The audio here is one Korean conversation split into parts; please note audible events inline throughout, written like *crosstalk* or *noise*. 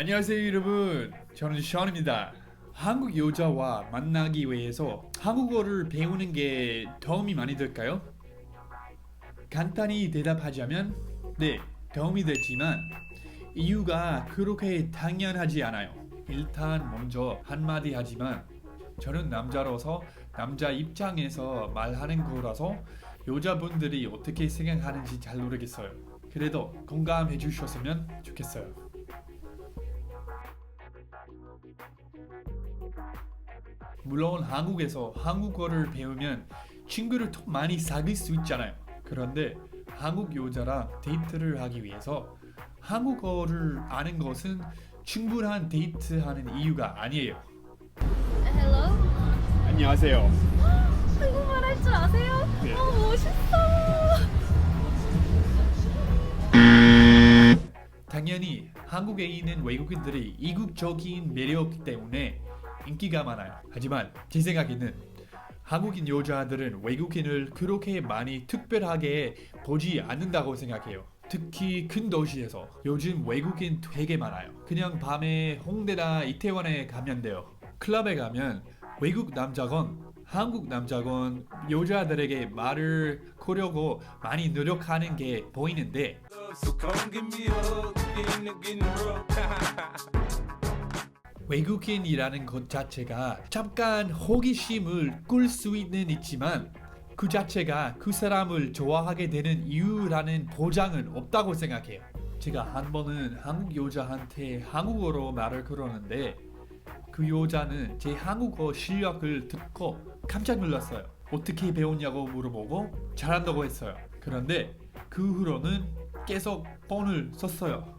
안녕하세요 여러분. 저는 션입니다. 한국 여자와 만나기 위해서 한국어를 배우는 게 도움이 많이 될까요? 간단히 대답하자면 네 도움이 됐지만 이유가 그렇게 당연하지 않아요. 일단 먼저 한마디 하지만 저는 남자로서 남자 입장에서 말하는 거라서 여자분들이 어떻게 생각하는지 잘 모르겠어요. 그래도 공감해 주셨으면 좋겠어요 물론 한국에서 한국어를 배우면 친구를 더 많이 사귈 수 있잖아요. 그런데 한국 여자랑 데이트를 하기 위해서 한국어를 아는 것은 충분한 데이트하는 이유가 아니에요. Hello? 안녕하세요. *gasps* 한국말 할 줄 아세요? 네. 어, 멋있어. *laughs* 당연히 한국에 있는 외국인들이 이국적인 매력 때문에 인기가 많아요. 하지만 제 생각에는 한국인 여자들은 외국인을 그렇게 많이 특별하게 보지 않는다고 생각해요. 특히 큰 도시에서 요즘 외국인 되게 많아요. 그냥 밤에 홍대나 이태원에 가면 돼요. 클럽에 가면 외국 남자건 한국 남자건 여자들에게 말을 거려고 많이 노력하는 게 보이는데. *laughs* 외국인이라는 것 자체가 잠깐 호기심을 끌 수는 있지만 그 자체가 그 사람을 좋아하게 되는 이유라는 보장은 없다고 생각해요. 제가 한 번은 한국 여자한테 한국어로 말을 걸었는데 그 여자는 제 한국어 실력을 듣고 깜짝 놀랐어요. 어떻게 배웠냐고 물어보고 잘한다고 했어요. 그런데 그 후로는 계속 폰을 썼어요.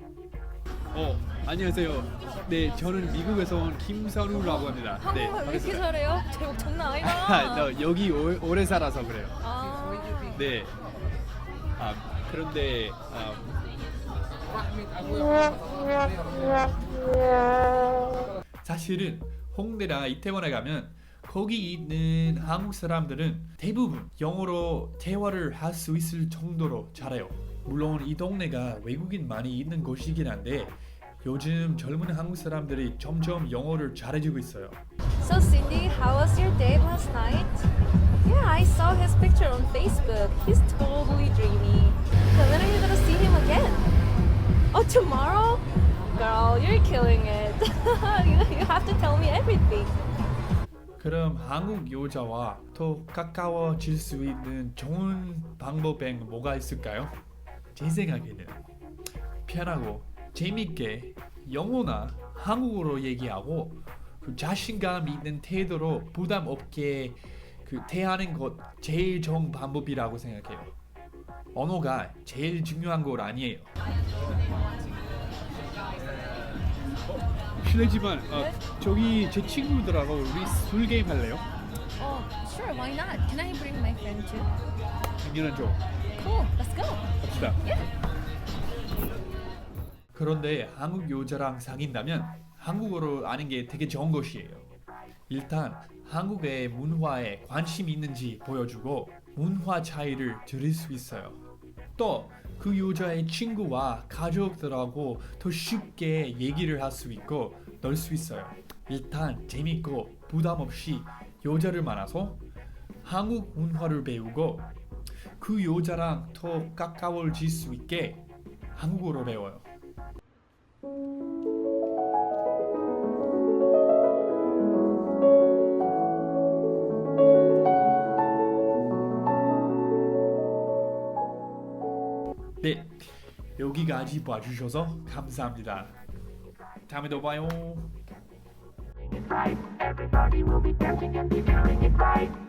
어, 안녕하세요. 네, 저는 미국에서 온 김선우라고 합니다. 네, 한국말 왜 이렇게 잘해요? 제목 장난 *laughs* 아, 아니다. 너 여기 오, 오래 살아서 그래요. 아, 네. 아, 그런데 아, 사실은 홍대나 이태원에 가면 거기 있는 한국 사람들은 대부분 영어로 대화를 할 수 있을 정도로 잘해요. 물론 이 동네가 외국인 많이 있는 곳이긴 한데 요즘 젊은 한국 사람들이 점점 영어를 잘해주고 있어요. So Cindy, how was your date last night? Yeah, I saw his picture on Facebook. He's totally dreamy. So when are you gonna see him again? Oh, tomorrow? Girl, you're killing it. you, you have to tell me everything. 그럼 한국 여자와 더 가까워질 수 있는 좋은 방법엔 뭐가 있을까요? 제 생각에는 편하고 재밌게 영어나 한국어로 얘기하고 그 자신감 있는 태도로 부담 없게 그 대하는 것 제일 좋은 방법이라고 생각해요. 언어가 제일 중요한 건 아니에요. 실례지만 어, 저기 제 친구들하고 우리 술 게임 할래요? Oh, sure, why not? Can I bring my friend too? 당연하죠. Cool, let's go. 갑시다. Yeah. 그런데 한국 여자랑 사귄다면 한국어로 아는 게 되게 좋은 것이에요. 일단 한국의 문화에 관심이 있는지 보여주고 문화 차이를 들을 수 있어요. 또 그 여자의 친구와 가족들하고 더 쉽게 얘기를 할 수 있고 놀 수 있어요. 일단 재밌고 부담 없이 여자를 만나서 한국 문화를 배우고 그 여자랑 더 가까워질 수 있게 한국어로 배워요. 네, 여기까지 봐주셔서 감사합니다. 다음에 또 봐요.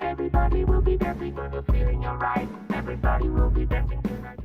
Everybody will be dancing for the feeling you're right. Everybody will be dancing.